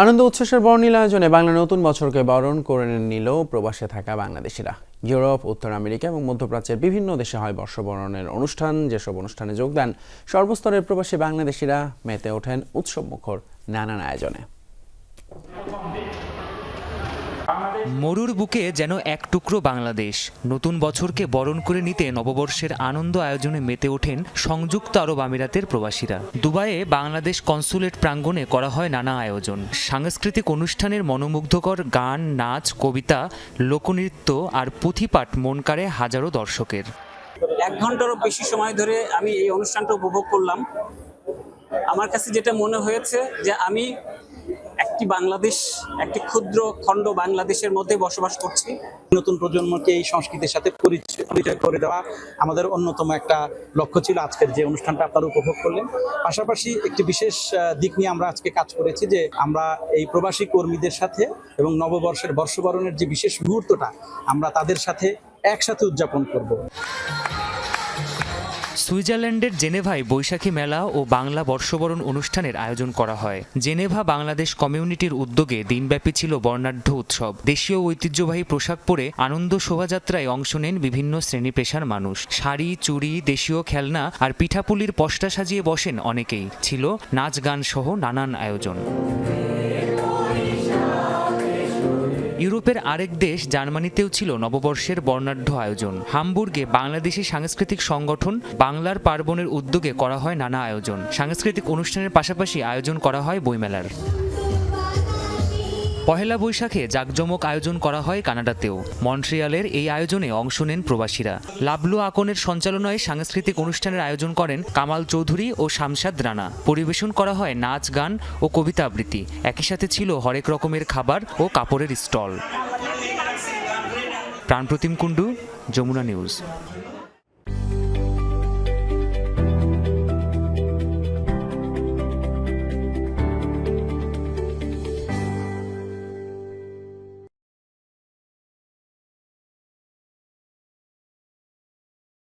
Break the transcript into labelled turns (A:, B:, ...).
A: আনন্দ উচ্ছ্বাসের বর্ণিল আয়োজনে বাংলা নতুন বছরকে বরণ করে নিল প্রবাসে থাকা বাংলাদেশিরা। ইউরোপ, উত্তর আমেরিকা এবং মধ্যপ্রাচ্যের বিভিন্ন দেশে হয় বর্ষবরণের অনুষ্ঠান। যেসব অনুষ্ঠানে যোগ দেন সর্বস্তরের প্রবাসী বাংলাদেশিরা মেতে ওঠেন উৎসবমুখর নানান আয়োজনে।
B: মরুর বুকে যেন এক টুকরো বাংলাদেশ। নতুন বছরকে বরণ করে নিতে নববর্ষের আনন্দ আয়োজনে মেতে ওঠেন সংযুক্ত আরব আমিরাতের প্রবাসীরা। দুবাইয়ে বাংলাদেশ কনসুলেট প্রাঙ্গণে করা হয় নানা আয়োজন। সাংস্কৃতিক অনুষ্ঠানের মনোমুগ্ধকর গান, নাচ, কবিতা, লোকনৃত্য আর পুঁথিপাঠ মন কাড়ে হাজারো দর্শকের।
C: এক ঘন্টারও বেশি সময় ধরে আমি এই অনুষ্ঠানটা উপভোগ করলাম। আমার কাছে যেটা মনে হয়েছে যে আমি একটি বাংলাদেশ, একটি ক্ষুদ্র খণ্ড বাংলাদেশের মধ্যে বসবাস করছি।
D: নতুন প্রজন্মকে এই সংস্কৃতির সাথে পরিচয় করে দেওয়া আমাদের অন্যতম একটা লক্ষ্য ছিল আজকের যে অনুষ্ঠানটা আপনারা উপভোগ করলেন। পাশাপাশি একটি বিশেষ দিক নিয়ে আমরা আজকে কাজ করেছি যে আমরা এই প্রবাসী কর্মীদের সাথে এবং নববর্ষের বর্ষবরণের যে বিশেষ মুহূর্তটা আমরা তাদের সাথে একসাথে উদযাপন করব।
B: সুইজারল্যান্ডের জেনেভায় বৈশাখী মেলা ও বাংলা বর্ষবরণ অনুষ্ঠানের আয়োজন করা হয়। জেনেভা বাংলাদেশ কমিউনিটির উদ্যোগে দিনব্যাপী ছিল বর্ণাঢ্য উৎসব। দেশীয় ঐতিহ্যবাহী পোশাক পরে আনন্দ শোভাযাত্রায় অংশ নেন বিভিন্ন শ্রেণি পেশার মানুষ। শাড়ি, চুড়ি, দেশীয় খেলনা আর পিঠাপুলির পশটা সাজিয়ে বসেন অনেকেই। ছিল নাচ গান সহ নানান আয়োজন। ইউরোপের আরেক দেশ জার্মানিতেও ছিল নববর্ষের বর্ণাঢ্য আয়োজন। হামবুর্গে বাংলাদেশি সাংস্কৃতিক সংগঠন বাংলার পার্বণের উদ্যোগে করা হয় নানা আয়োজন। সাংস্কৃতিক অনুষ্ঠানের পাশাপাশি আয়োজন করা হয় বইমেলার। পহেলা বৈশাখে জাঁকজমক আয়োজন করা হয় কানাডাতেও। মন্ট্রিয়ালের এই আয়োজনে অংশ নেন প্রবাসীরা। লাবলু আকনের সঞ্চালনায় সাংস্কৃতিক অনুষ্ঠানের আয়োজন করেন কামাল চৌধুরী ও শামশাদ রানা। পরিবেশন করা হয় নাচ, গান ও কবিতা আবৃত্তি। একই সাথে ছিল হরেক রকমের খাবার ও কাপড়ের স্টল। প্রাণপ্রতিম কুণ্ডু, যমুনা নিউজ।